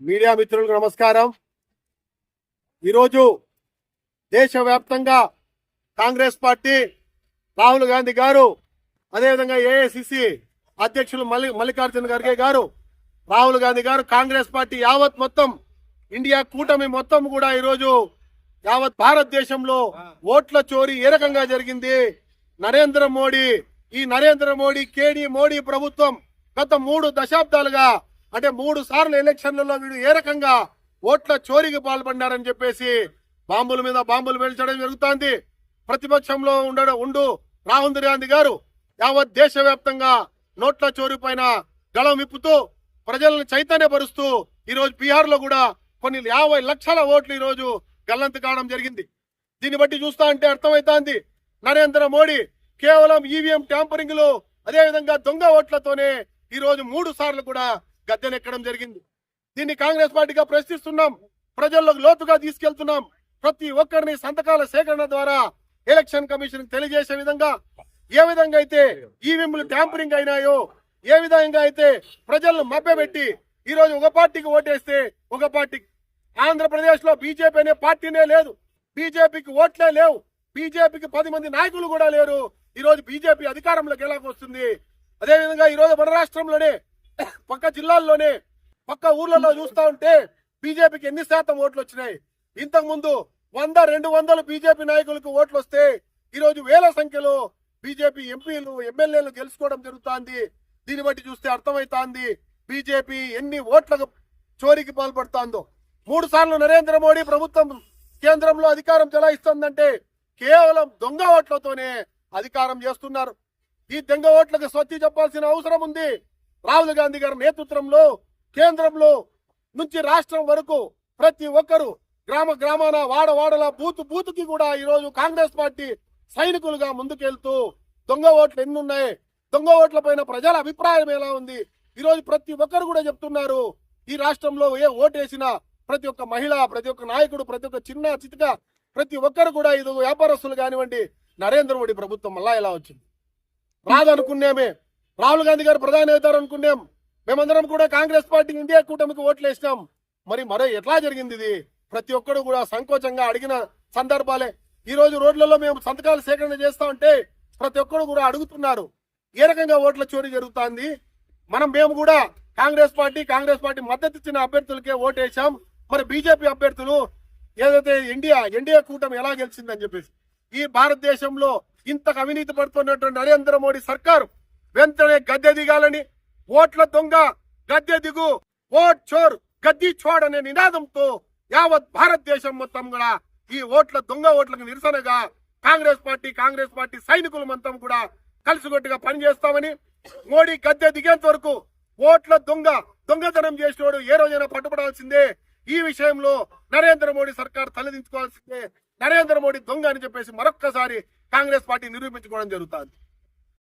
Media మిత్రులకు నమస్కారం. ఈరోజు దేశవ్యాప్తంగా కాంగ్రెస్ పార్టీ రాహుల్ గాంధీ గారు అదేవిధంగా ఏఐసిసి అధ్యక్షులు మల్లి మల్లికార్జున ఖర్గే గారు రాహుల్ గాంధీ గారు కాంగ్రెస్ పార్టీ యావత్ మొత్తం ఇండియా కూటమి మొత్తం కూడా ఈరోజు యావత్ భారతదేశంలో ఓట్ల చోరీ ఏ రకంగా జరిగింది? నరేంద్ర మోడీ ఈ నరేంద్ర మోడీ కేడీ మోడీ ప్రభుత్వం గత మూడు దశాబ్దాలుగా అంటే మూడు సార్లు ఎలక్షన్లలో వీడు ఏ రకంగా ఓట్ల చోరీకి పాల్పడ్డారని చెప్పేసి బాంబుల మీద బాంబులు పేల్చడం జరుగుతోంది. ప్రతిపక్షంలో ఉండడం ఉండు. రాహుల్ గాంధీ గారు యావత్ దేశవ్యాప్తంగా నోట్ల చోరీ పైన గళం విప్పుతూ ప్రజలను చైతన్యపరుస్తూ ఈ రోజు బీహార్లో కూడా కొన్ని యాభై లక్షల ఓట్లు ఈ రోజు గల్లంతు కావడం జరిగింది. దీన్ని బట్టి చూస్తా అంటే అర్థమవుతోంది నరేంద్ర మోడీ కేవలం ఈవీఎం ట్యాంపరింగ్ అదేవిధంగా దొంగ ఓట్లతోనే ఈ రోజు మూడు సార్లు కూడా గద్దెనెక్కడం జరిగింది. దీన్ని కాంగ్రెస్ పార్టీగా ప్రశ్నిస్తున్నాం. ప్రజల్లోకి లోతుగా తీసుకెళ్తున్నాం. ప్రతి ఒక్కరిని సంతకాల సేకరణ ద్వారా ఎలక్షన్ కమిషన్ తెలియజేసే విధంగా ఏ విధంగా అయితే ఈవీఎంలు ట్యాంపరింగ్ అయినాయో ఏ విధంగా అయితే ప్రజలను మభ్యపెట్టి ఈరోజు ఒక పార్టీకి ఓటేస్తే ఒక పార్టీకి ఆంధ్రప్రదేశ్లో బీజేపీ అనే పార్టీనే లేదు. బీజేపీకి ఓట్లే లేవు. బీజేపీకి పది మంది నాయకులు కూడా లేరు. ఈ రోజు బీజేపీ అధికారంలోకి ఎలాగొస్తుంది? వస్తుంది ఈరోజు ఈ రోజు మన రాష్ట్రంలోనే పక్క జిల్లాల్లోనే పక్క ఊర్లలో చూస్తా ఉంటే బీజేపీకి ఎన్ని శాతం ఓట్లు వచ్చినాయి? ఇంతకు ముందు వంద రెండు వందలు బీజేపీ నాయకులకు ఓట్లు వస్తే ఈరోజు వేల సంఖ్యలో బీజేపీ ఎంపీలు ఎమ్మెల్యేలు గెలుచుకోవడం జరుగుతోంది. దీన్ని బట్టి చూస్తే అర్థమైతోంది బీజేపీ ఎన్ని ఓట్లకు చోరీకి పాల్పడుతోందో. మూడు సార్లు నరేంద్ర మోడీ ప్రభుత్వం కేంద్రంలో అధికారం చెలాయిస్తుందంటే కేవలం దొంగ ఓట్లతోనే అధికారం చేస్తున్నారు. ఈ దొంగ ఓట్లకు స్వచ్ఛ చెప్పాల్సిన అవసరం ఉంది. రాహుల్ గాంధీ గారి నేతృత్వంలో కేంద్రంలో నుంచి రాష్ట్రం వరకు ప్రతి ఒక్కరు గ్రామ గ్రామాన వాడ వాడల బూత్ బూత్కి కూడా ఈ రోజు కాంగ్రెస్ పార్టీ సైనికులుగా ముందుకెళ్తూ దొంగ ఓట్లు ఎన్ని ఉన్నాయి దొంగ ఓట్ల పైన ప్రజల అభిప్రాయం ఎలా ఉంది? ఈ రోజు ప్రతి ఒక్కరు కూడా చెప్తున్నారు ఈ రాష్ట్రంలో ఏ ఓటేసినా ప్రతి ఒక్క మహిళ ప్రతి ఒక్క నాయకుడు ప్రతి ఒక్క చిన్న చితిక ప్రతి ఒక్కరు కూడా ఇది వ్యాపారస్తులు కానివ్వండి నరేంద్ర మోడీ ప్రభుత్వం మళ్ళా ఎలా వచ్చింది? రాదనుకున్నామే. రాహుల్ గాంధీ గారు ప్రధాని అవుతారు అనుకున్నాం మేమందరం కూడా కాంగ్రెస్ పార్టీ ఇండియా కూటమికి ఓట్లు వేసినాం మరి మరో ఎట్లా జరిగింది ఇది? ప్రతి ఒక్కరు కూడా సంకోచంగా అడిగిన సందర్భాలే. ఈ రోజు రోడ్లలో మేము సంతకాలు సేకరణ చేస్తా ఉంటే ప్రతి ఒక్కరు కూడా అడుగుతున్నారు. ఏ రకంగా ఓట్ల చోరీ జరుగుతోంది? మనం మేము కూడా కాంగ్రెస్ పార్టీ కాంగ్రెస్ పార్టీ మద్దతు ఇచ్చిన అభ్యర్థులకే ఓటేసాం మరి బీజేపీ అభ్యర్థులు ఏదైతే ఇండియా ఎన్డీఏ కూటమి ఎలా గెలిచిందని చెప్పేసి. ఈ భారతదేశంలో ఇంతకు అవినీతి పడుతున్నటువంటి నరేంద్ర మోడీ సర్కారు వెంటనే గద్దె దిగాలని ఓట్ల దొంగ గద్దె దిగు ఓట్ చోర్ గద్దీ చోర్ అనే నినాదంతో యావత్ భారతదేశం మొత్తం కూడా ఈ ఓట్ల దొంగ ఓట్లకు నిరసనగా కాంగ్రెస్ పార్టీ కాంగ్రెస్ పార్టీ సైనికులు మొత్తం కూడా కలిసిగొట్టుగా పనిచేస్తామని మోడీ గద్దె దిగేంత వరకు ఓట్ల దొంగ దొంగతనం చేసినోడు ఏ రోజైనా పట్టుబడాల్సిందే ఈ విషయంలో నరేంద్ర మోడీ సర్కార్ తలదించుకోవాల్సిందే. నరేంద్ర మోడీ దొంగ అని చెప్పేసి మరొక్కసారి కాంగ్రెస్ పార్టీ నిరూపించుకోవడం జరుగుతుంది.